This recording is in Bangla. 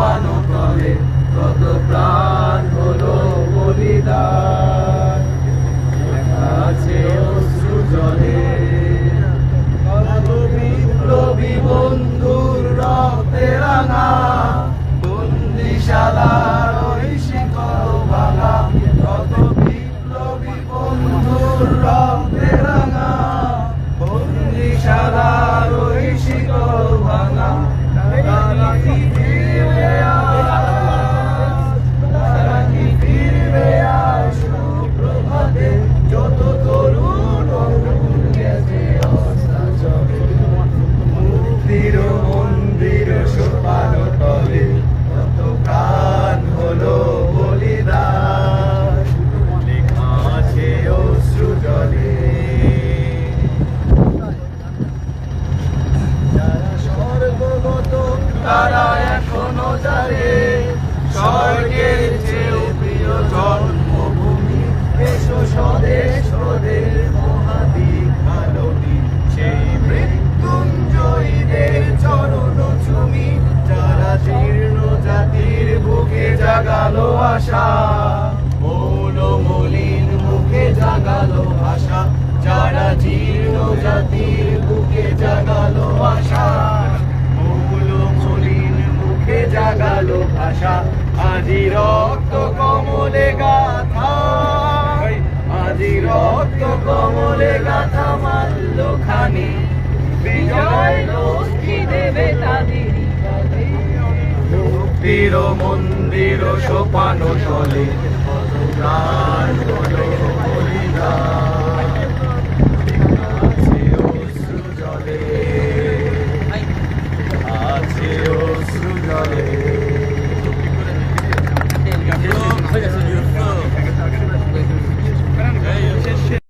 পানো তলে কত তারা এখনও জানে, স্বর্গের চেয়েও প্রিয় জন্মভূমি। এসো স্বদেশ মৃত্যুঞ্জয়ীদের চরণ জাতির বুকে জাগালো আশা। জাগালো আশা আজি রক্ত কমলে গাথা। আজি রক্ত কমলে গাথা মাল্য খানি। বিজয় লক্ষ্মী দেবে তাদের মন্দির সোপানো তলে।